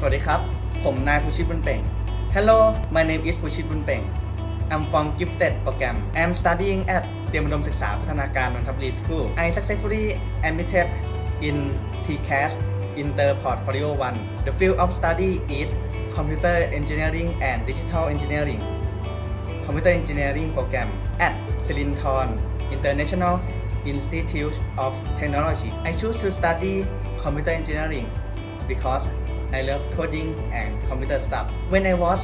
สวัสดีครับ ผมนายภูชิตบุญเป่ง Hello my name is ภูชิตบุญเป่ง I'm from Gifted Program I'm studying at เตรียมอุดมศึกษาพัฒนาการนนทบุรี School I successfully admitted in TCAS Inter Portfolio 1 The field of study is Computer Engineering and Digital Engineering Computer Engineering Program at Silinton International Institute of Technology. I choose to study computer engineering because I love coding and computer stuff. When I was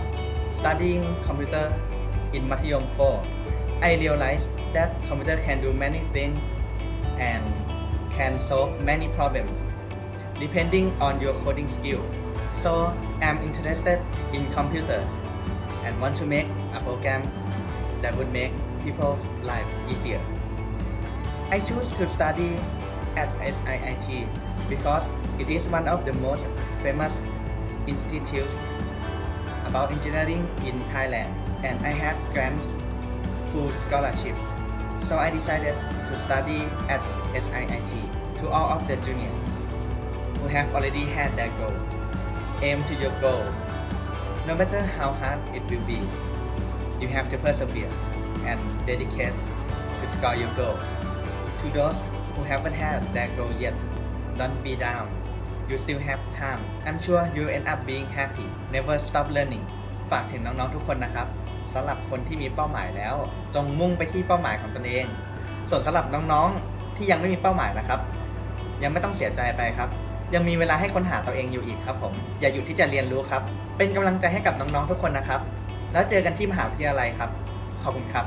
studying computer in Matayom 4, I realized that computer can do many things and can solve many problems depending on your coding skill. So I'm interested in computer and want to make a program that would make people's life easier. I choose to study at SIIT because it is one of the most famous institutes about engineering in Thailand and I have grant full scholarship. So I decided to study at SIIT to all of the juniors who have already had their goal. Aim to your goal. No matter how hard it will be, you have to persevere and dedicate to score your goal. To those who haven't had their goal yet, don't be down. You still have time. I'm sure you end up being happy. Never stop learning. ฝากถึงน้องๆทุกคนนะครับสำหรับคนที่มีเป้าหมายแล้ว จงมุ่งไปที่เป้าหมายของตนเอง ส่วนสำหรับน้องๆที่ยังไม่มีเป้าหมายนะครับ ยังไม่ต้องเสียใจไปครับ ยังมีเวลาให้ค้นหาตัวเองอยู่อีกครับผม อย่าหยุดที่จะเรียนรู้ครับ เป็นกำลังใจให้กับน้องๆทุกคนนะครับ แล้วเจอกันที่มหาวิทยาลัยครับ ขอบคุณครับ